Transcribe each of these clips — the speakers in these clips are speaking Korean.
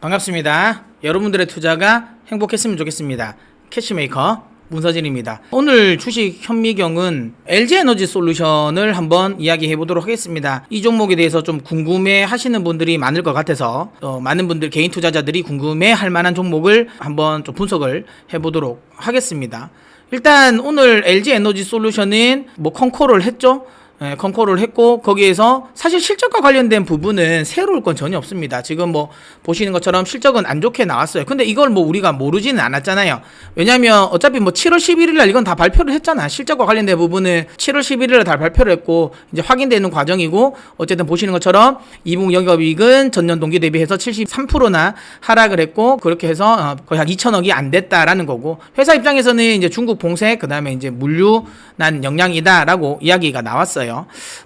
반갑습니다. 여러분들의 투자가 행복했으면 좋겠습니다. 캐시메이커 문서진입니다. 오늘 주식 현미경은 LG에너지 솔루션을 한번 이야기해 보도록 하겠습니다. 이 종목에 대해서 좀 궁금해 하시는 분들이 많을 것 같아서 어, 많은 분들 개인 투자자들이 궁금해 할 만한 종목을 한번 좀 분석을 해 보도록 하겠습니다. 일단 오늘 LG 에너지 솔루션은 뭐 컨콜을 했죠. 예, 컨콜을 했고 거기에서 사실 실적과 관련된 부분은 새로울 건 전혀 없습니다. 지금 뭐 보시는 것처럼 실적은 안 좋게 나왔어요. 근데 이걸 뭐 우리가 모르지는 않았잖아요. 왜냐면 어차피 뭐 7월 11일 날 이건 다 발표를 했잖아. 실적과 관련된 부분은 7월 11일 날 다 발표를 했고 이제 확인되는 과정이고 어쨌든 보시는 것처럼 이분 영업이익은 전년 동기 대비해서 73%나 하락을 했고 그렇게 해서 어, 거의 한 2천억이 안 됐다라는 거고 회사 입장에서는 이제 중국 봉쇄 그다음에 이제 물류 난 영향이다라고 이야기가 나왔어요.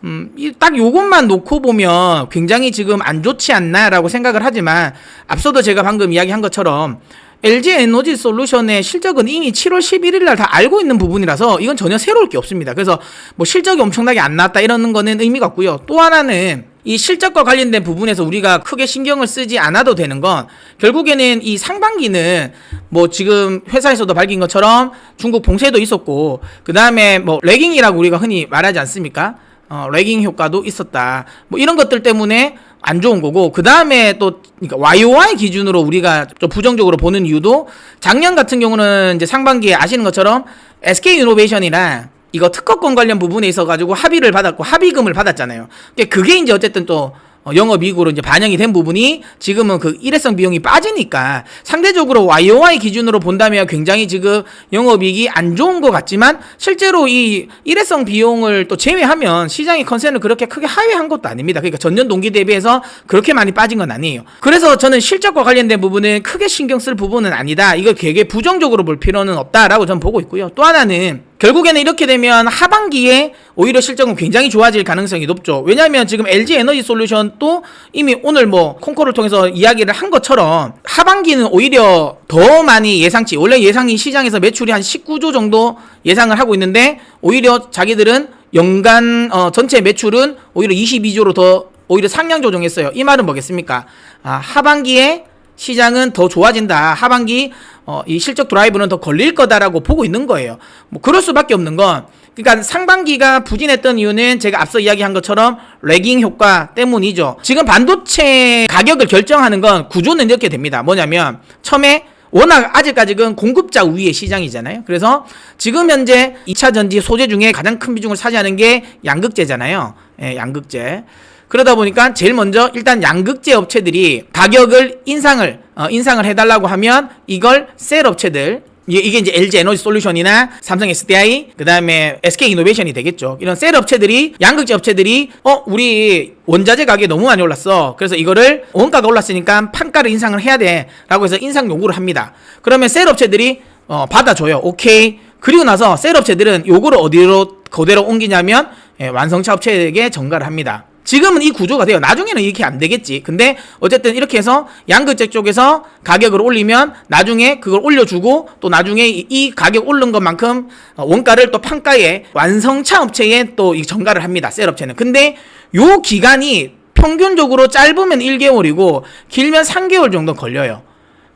음, 이딱 요것만 놓고 보면 굉장히 지금 안 좋지 않나라고 생각을 하지만 앞서도 제가 방금 이야기한 것처럼 LG 에너지 솔루션의 실적은 이미 7월 11일 날 다 알고 있는 부분이라서 이건 전혀 새로울 게 없습니다. 그래서 뭐 실적이 엄청나게 안 나왔다 이러는 거는 의미가 없고요. 또 하나는 이 실적과 관련된 부분에서 우리가 크게 신경을 쓰지 않아도 되는 건 결국에는 이 상반기는 뭐 지금 회사에서도 밝힌 것처럼 중국 봉쇄도 있었고 그 다음에 뭐 레깅이라고 우리가 흔히 말하지 않습니까? 어, 레깅 효과도 있었다. 뭐 이런 것들 때문에 안 좋은 거고 그 다음에 또 그러니까 YOY 기준으로 우리가 좀 부정적으로 보는 이유도 작년 같은 경우는 이제 상반기에 아시는 것처럼 SK 이노베이션이랑 이거 특허권 관련 부분에 있어 가지고 합의를 받았고 합의금을 받았잖아요. 그게 이제 어쨌든 또 어, 영업 이익으로 이제 반영이 된 부분이 지금은 그 일회성 비용이 빠지니까 상대적으로 YOY 기준으로 본다면 굉장히 지금 영업 이익이 안 좋은 것 같지만 실제로 이 일회성 비용을 또 제외하면 시장의 컨센을 그렇게 크게 하회한 것도 아닙니다. 그러니까 전년 동기 대비해서 그렇게 많이 빠진 건 아니에요. 그래서 저는 실적과 관련된 부분은 크게 신경 쓸 부분은 아니다. 이걸 되게 부정적으로 볼 필요는 없다라고 저는 보고 있고요. 또 하나는 결국에는 이렇게 되면 하반기에 오히려 실적은 굉장히 좋아질 가능성이 높죠. 왜냐하면 지금 LG 에너지 솔루션 또 이미 오늘 뭐 콩코를 통해서 이야기를 한 것처럼 하반기는 오히려 더 많이 예상치 원래 예상이 시장에서 매출이 한 19조 정도 예상을 하고 있는데 오히려 자기들은 연간 어, 전체 매출은 오히려 22조로 더 오히려 상향 조정했어요. 이 말은 뭐겠습니까? 아, 하반기에 시장은 더 좋아진다. 하반기 어, 이 실적 드라이브는 더 걸릴 거다라고 보고 있는 거예요. 뭐 그럴 수밖에 없는 건 그러니까 상반기가 부진했던 이유는 제가 앞서 이야기한 것처럼 레깅 효과 때문이죠. 지금 반도체 가격을 결정하는 건 구조는 이렇게 됩니다. 뭐냐면 처음에 워낙 아직까지는 공급자 우위의 시장이잖아요. 그래서 지금 현재 2차 전지 소재 중에 가장 큰 비중을 차지하는 게 양극재잖아요. 예, 양극재. 그러다 보니까 제일 먼저 일단 양극재 업체들이 가격을 인상을 어, 인상을 해달라고 하면 이걸 셀 업체들 이게, 이제 LG 에너지 솔루션이나 삼성 SDI 그다음에 SK 이노베이션이 되겠죠. 이런 셀 업체들이 양극재 업체들이 어 우리 원자재 가격이 너무 많이 올랐어. 그래서 이거를 원가가 올랐으니까 판가를 인상을 해야 돼라고 해서 인상 요구를 합니다. 그러면 셀 업체들이 어 받아줘요. 오케이. 그리고 나서 셀 업체들은 요거를 어디로 그대로 옮기냐면 예, 완성차 업체에게 전가를 합니다. 지금은 이 구조가 돼요. 나중에는 이렇게 안 되겠지. 근데 어쨌든 이렇게 해서 양극재 쪽에서 가격을 올리면 나중에 그걸 올려주고 또 나중에 이, 이 가격 오른 것만큼 어, 원가를 또 판가에 완성차 업체에 또이 전가를 합니다. 셀 업체는. 근데 요 기간이 평균적으로 짧으면 1개월이고 길면 3개월 정도 걸려요.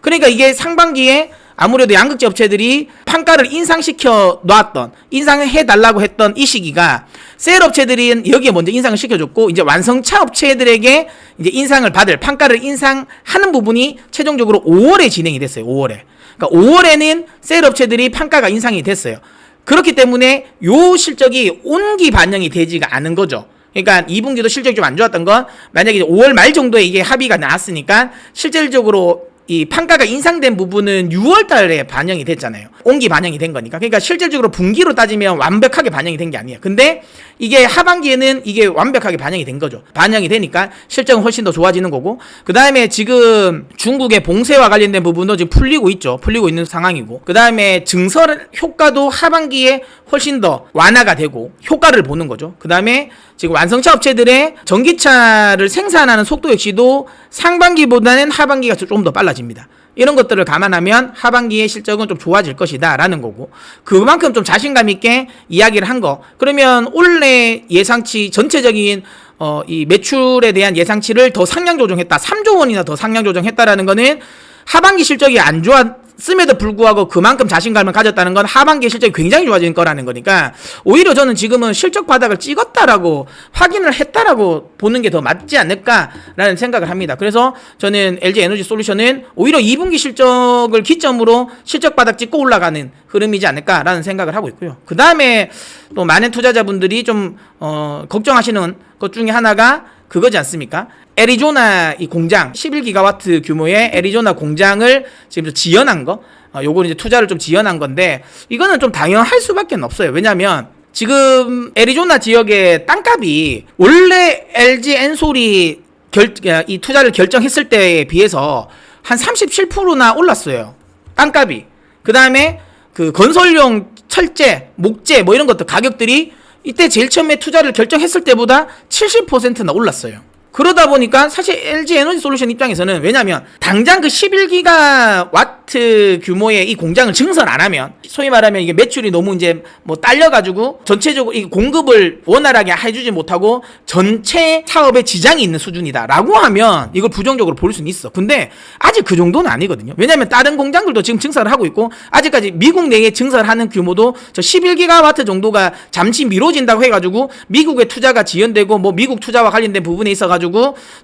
그러니까 이게 상반기에 아무래도 양극재 업체들이 판가를 인상시켜 놨던 인상해 달라고 했던 이 시기가 셀 업체들이 여기에 먼저 인상을 시켜줬고 이제 완성차 업체들에게 이제 인상을 받을 판가를 인상하는 부분이 최종적으로 5월에 진행이 됐어요. 5월에. 그러니까 5월에는 셀 업체들이 판가가 인상이 됐어요. 그렇기 때문에 요 실적이 온기 반영이 되지가 않은 거죠. 그러니까 2분기도 실적이 좀 안 좋았던 건 만약에 5월 말 정도에 이게 합의가 나왔으니까 실질적으로 이 판가가 인상된 부분은 6월 달에 반영이 됐잖아요. 온기 반영이 된 거니까. 그러니까 실질적으로 분기로 따지면 완벽하게 반영이 된 게 아니에요. 근데 이게 하반기에는 이게 완벽하게 반영이 된 거죠. 반영이 되니까 실적은 훨씬 더 좋아지는 거고. 그 다음에 지금 중국의 봉쇄와 관련된 부분도 지금 풀리고 있죠. 풀리고 있는 상황이고. 그 다음에 증설 효과도 하반기에 훨씬 더 완화가 되고 효과를 보는 거죠. 그 다음에 지금 완성차 업체들의 전기차를 생산하는 속도 역시도 상반기보다는 하반기가 좀 더 빨라 집니다. 이런 것들을 감안하면 하반기의 실적은 좀 좋아질 것이다 라는 거고 그만큼 좀 자신감 있게 이야기를 한 거. 그러면 올해 예상치 전체적인 어, 이 매출에 대한 예상치를 더 상향 조정했다. 3조 원이나 더 상향 조정했다라는 거는 하반기 실적이 안 좋았 음에도 불구하고 그만큼 자신감을 가졌다는 건 하반기 실적이 굉장히 좋아진 거라는 거니까 오히려 저는 지금은 실적 바닥을 찍었다라고 확인을 했다라고 보는 게 더 맞지 않을까라는 생각을 합니다. 그래서 저는 LG 에너지 솔루션은 오히려 2분기 실적을 기점으로 실적 바닥 찍고 올라가는 흐름이지 않을까라는 생각을 하고 있고요. 그 다음에 또 많은 투자자분들이 좀 어, 걱정하시는 것 중에 하나가 그거지 않습니까? 애리조나 이 공장 11기가와트 규모의 애리조나 공장을 지금 지연한 거, 어, 요거는 이제 투자를 좀 지연한 건데 이거는 좀 당연할 수밖에 없어요. 왜냐하면 지금 애리조나 지역의 땅값이 원래 LG 엔솔이 결, 이 투자를 결정했을 때에 비해서 한 37%나 올랐어요. 땅값이. 그 다음에 그 건설용 철제, 목재 뭐 이런 것들 가격들이 이때 제일 처음에 투자를 결정했을 때보다 70%나 올랐어요. 그러다 보니까 사실 LG 에너지 솔루션 입장에서는 왜냐면 당장 그 11기가 와트 규모의 이 공장을 증설 안 하면 소위 말하면 이게 매출이 너무 이제 뭐 딸려가지고 전체적으로 이 공급을 원활하게 해주지 못하고 전체 사업에 지장이 있는 수준이다라고 하면 이걸 부정적으로 볼 수는 있어. 근데 아직 그 정도는 아니거든요. 왜냐면 다른 공장들도 지금 증설을 하고 있고 아직까지 미국 내에 증설하는 규모도 저 11기가 와트 정도가 잠시 미뤄진다고 해가지고 미국의 투자가 지연되고 뭐 미국 투자와 관련된 부분에 있어가지고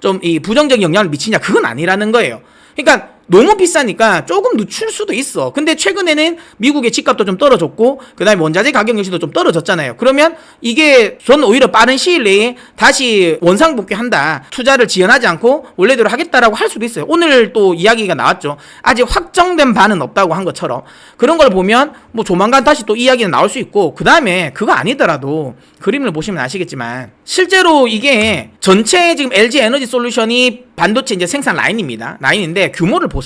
좀 이 부정적인 영향을 미치냐 그건 아니라는 거예요. 그러니까 너무 비싸니까 조금 늦출 수도 있어. 근데 최근에는 미국의 집값도 좀 떨어졌고, 그 다음에 원자재 가격 역시도 좀 떨어졌잖아요. 그러면 이게 저는 오히려 빠른 시일 내에 다시 원상 복귀한다. 투자를 지연하지 않고 원래대로 하겠다라고 할 수도 있어요. 오늘 또 이야기가 나왔죠. 아직 확정된 바는 없다고 한 것처럼. 그런 걸 보면 뭐 조만간 다시 또 이야기는 나올 수 있고, 그 다음에 그거 아니더라도 그림을 보시면 아시겠지만, 실제로 이게 전체 지금 LG 에너지 솔루션이 반도체 이제 생산 라인입니다. 라인인데 규모를 보세요.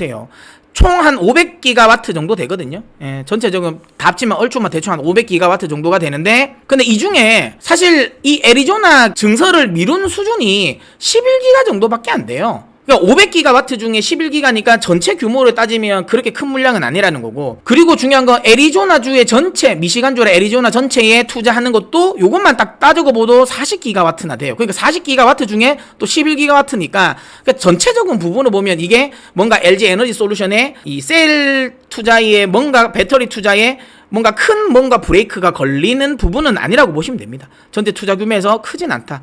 총 한 500기가와트 정도 되거든요. 예, 전체적으로 다 합치면 얼추만 대충 한 500기가와트 정도가 되는데, 근데 이 중에 사실 이 애리조나 증설을 미룬 수준이 11기가 정도밖에 안 돼요. 그러니까 500기가와트 중에 11기가니까 전체 규모를 따지면 그렇게 큰 물량은 아니라는 거고. 그리고 중요한 건 애리조나주의 전체, 미시간주라 애리조나 전체에 투자하는 것도 요것만 딱 따지고 보도 40기가와트나 돼요. 그러니까 40기가와트 중에 또 11기가와트니까 그러니까 전체적인 부분을 보면 이게 뭔가 LG 에너지 솔루션의 이 셀 투자에 뭔가 배터리 투자에 뭔가 큰 뭔가 브레이크가 걸리는 부분은 아니라고 보시면 됩니다. 전체 투자 규모에서 크진 않다.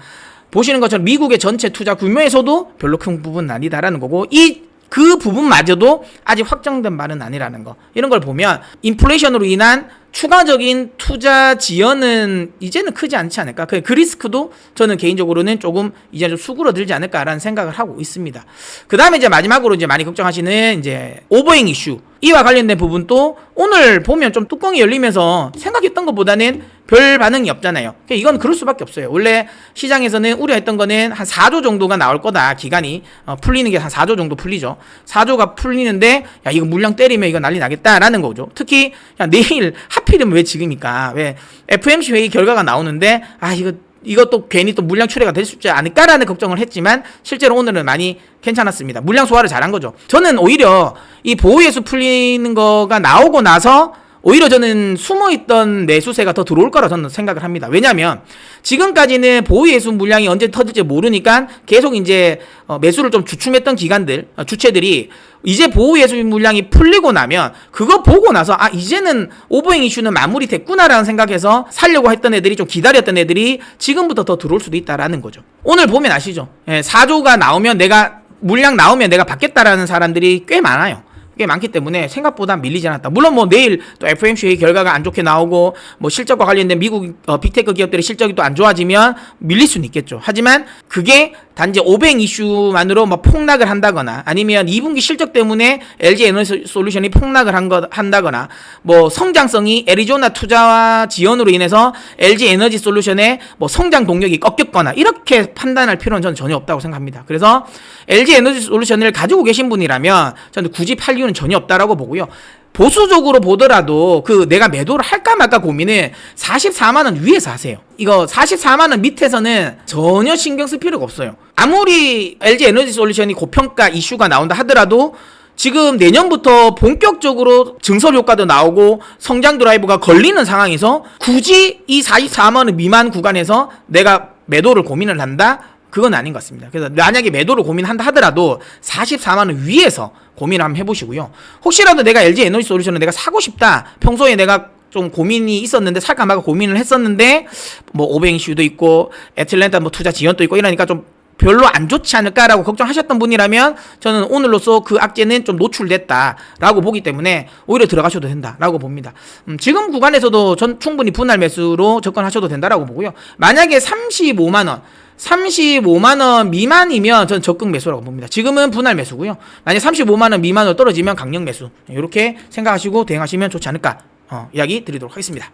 보시는 것처럼 미국의 전체 투자 규모에서도 별로 큰 부분은 아니다라는 거고 이 그 부분마저도 아직 확정된 바는 아니라는 거. 이런 걸 보면 인플레이션으로 인한 추가적인 투자 지연은 이제는 크지 않지 않을까. 그, 그 리스크도 저는 개인적으로는 조금 이제 좀 수그러들지 않을까라는 생각을 하고 있습니다. 그 다음에 이제 마지막으로 이제 많이 걱정하시는 이제 오버행 이슈. 이와 관련된 부분도 오늘 보면 좀 뚜껑이 열리면서 생각했던 것보다는 별 반응이 없잖아요. 그러니까 이건 그럴 수밖에 없어요. 원래 시장에서는 우려했던 거는 한 4조 정도가 나올 거다. 기간이 어, 풀리는 게 한 4조 정도 풀리죠. 4조가 풀리는데 야 이거 물량 때리면 이거 난리 나겠다라는 거죠. 특히 야 내일 하필이면 왜 지금입니까? 왜 FMC 회의 결과가 나오는데 아 이거 이것도 괜히 또 물량 출회가 될 수 있지 않을까라는 걱정을 했지만 실제로 오늘은 많이 괜찮았습니다. 물량 소화를 잘한 거죠. 저는 오히려 이 보호예수 풀리는 거가 나오고 나서 오히려 저는 숨어있던 매수세가 더 들어올 거라 저는 생각을 합니다. 왜냐하면 지금까지는 보유 예수 물량이 언제 터질지 모르니까 계속 이제 어, 매수를 좀 주춤했던 기관들, 어, 주체들이 이제 보유예수 물량이 풀리고 나면 그거 보고 나서 아 이제는 오버행 이슈는 마무리됐구나라는 생각해서 살려고 했던 애들이 좀 기다렸던 애들이 지금부터 더 들어올 수도 있다라는 거죠. 오늘 보면 아시죠? 예, 4조가 나오면 내가 물량 나오면 내가 받겠다라는 사람들이 꽤 많아요. 꽤 많기 때문에 생각보다 밀리지 않았다. 물론 뭐 내일 또 FOMC 회의 결과가 안 좋게 나오고 뭐 실적과 관련된 미국 어, 빅테크 기업들의 실적이 또 안 좋아지면 밀릴 수는 있겠죠. 하지만 그게 단지 500 이슈만으로 뭐 폭락을 한다거나 아니면 2분기 실적 때문에 LG 에너지 솔루션이 폭락을 한 거, 한다거나 뭐 성장성이 애리조나 투자와 지연으로 인해서 LG 에너지 솔루션의 뭐 성장 동력이 꺾였거나 이렇게 판단할 필요는 저는 전혀 없다고 생각합니다. 그래서 LG 에너지 솔루션을 가지고 계신 분이라면 저는 굳이 팔 이유는 전혀 없다라고 보고요. 보수적으로 보더라도 그 내가 매도를 할까 말까 고민을 44만 원 위에서 하세요. 이거 44만 원 밑에서는 전혀 신경 쓸 필요가 없어요. 아무리 LG 에너지 솔루션이 고평가 이슈가 나온다 하더라도 지금 내년부터 본격적으로 증설 효과도 나오고 성장 드라이브가 걸리는 상황에서 굳이 이 44만 원 미만 구간에서 내가 매도를 고민을 한다? 그건 아닌 것 같습니다. 그래서 만약에 매도를 고민한다 하더라도 44만 원 위에서 고민을 한번 해보시고요. 혹시라도 내가 LG 에너지 솔루션을 내가 사고 싶다. 평소에 내가 좀 고민이 있었는데 살까 말까 고민을 했었는데 뭐 오뱅슈도 있고 애틀랜타 뭐 투자 지연도 있고 이러니까 좀 별로 안 좋지 않을까라고 걱정하셨던 분이라면 저는 오늘로써 그 악재는 좀 노출됐다라고 보기 때문에 오히려 들어가셔도 된다라고 봅니다. 음, 지금 구간에서도 전 충분히 분할 매수로 접근하셔도 된다라고 보고요. 만약에 35만 원 35만 원 미만이면 전 적극 매수라고 봅니다. 지금은 분할 매수고요. 만약 35만 원 미만으로 떨어지면 강력 매수. 이렇게 생각하시고 대응하시면 좋지 않을까 어, 이야기 드리도록 하겠습니다.